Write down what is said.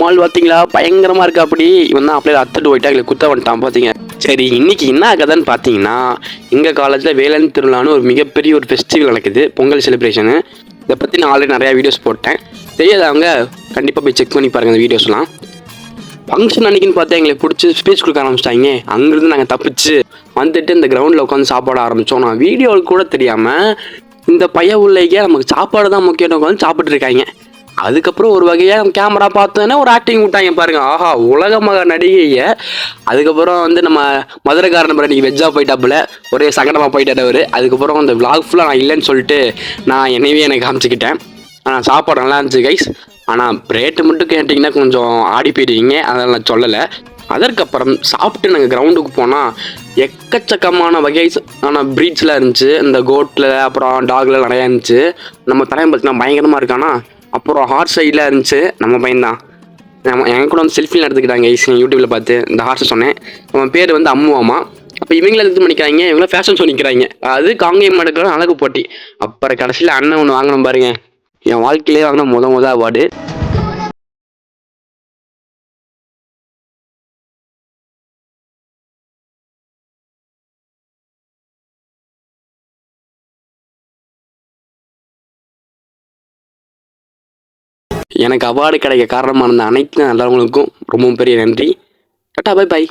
Mall பார்த்தீங்களா? பயங்கரமாக இருக்கா அப்படி. இவன் தான் அப்படியே அத்துட்டு போயிட்டா எங்களுக்கு குத்த வந்துட்டான் பார்த்தீங்க சரி இன்னைக்கு என்ன கதைன்னு பார்த்தீங்கன்னா எங்கள் காலேஜில் வேலன் திருவிழான்னு ஒரு மிகப்பெரிய ஒரு ஃபெஸ்டிவல் நடக்குது பொங்கல் செலிப்ரேஷனு இதை பற்றி நான் ஆல்ரெடி நிறையா வீடியோஸ் போட்டேன். தெரியாதவங்க கண்டிப்பாக போய் செக் பண்ணி பாருங்கள் அந்த வீடியோஸ்லாம் ஃபங்க்ஷன் அன்னைக்குன்னு பார்த்தா எங்களை பிடிச்சி ஸ்பீச் கொடுக்க ஆரம்பிச்சிட்டாங்க. அங்கேருந்து நாங்கள் தப்பிச்சு வந்துட்டு இந்த கிரவுண்டில் உட்காந்து சாப்பாட ஆரம்பித்தோம் நான் வீடியோவுக்கு கூட தெரியாமல் இந்த பைய உள்ளேக்கே நமக்கு சாப்பாடு தான் முக்கியம் உட்காந்து சாப்பிட்ருக்காங்க அதுக்கப்புறம் ஒரு வகையாக கேமரா பார்த்தோன்னே ஒரு ஆக்டிங் விட்டாங்க பாருங்க. ஆஹா உலக மக நடிகையை அதுக்கப்புறம் வந்து நம்ம மதுரைக்காரன் பாரு இன்னைக்கு வெஜ்ஜாக போயிட்டாப்புல. ஒரே சங்கடமாக போயிட்டாரு அதுக்கப்புறம் அந்த விளாக் ஃபுல்லாக நான் இல்லைன்னு சொல்லிட்டு நான் என்னையே எனக்கு காமிச்சிக்கிட்டேன். ஆனால் சாப்பாடு நல்லா இருந்துச்சு கைஸ் ஆனால் ரேட்டு மட்டும் கேட்டிங்கன்னா கொஞ்சம் ஆடி போயிடுவீங்க. அதெல்லாம் நான் சொல்லலை. அதற்கப்புறம் சாப்பிட்டு நாங்கள் கிரவுண்டுக்கு போனால் எக்கச்சக்கமான வகை ஆனால் ப்ரீட்ஸ்லாம் இருந்துச்சு. இந்த கோட்டில் அப்புறம் டாக்ல நிறையா இருந்துச்சு. நம்ம தலைமை பார்த்தீங்கன்னா பயங்கரமாக இருக்கானா? அப்புறம் ஹார்ஸ் சைடில் இருந்துச்சு. நம்ம பையன்தான். நம்ம என் கூட வந்து செல்ஃபிலாம் எடுத்துக்கிட்டாங்க ஈஸியாக யூடியூப்பில் பார்த்து இந்த ஹார்ஸை சொன்னேன். அவன் பேர் வந்து அம்முவாமா. அப்போ இவங்கள இது பண்ணிக்கிறாங்க இவங்கள ஃபேஷன் ஷோ நிற்கிறாங்க அது காங்கேயம் எடுக்கிற அழகு போட்டி. அப்புறம் கடைசியில் அண்ணன் ஒன்று வாங்கணும் பாருங்க. என் வாழ்க்கையிலே வாங்கின முத முத அவார்டு எனக்கு அவார்டு கிடைக்க காரணமாக இருந்த அனைத்து நல்லவங்களுக்கும் ரொம்பவும் பெரிய நன்றி. Tata bye by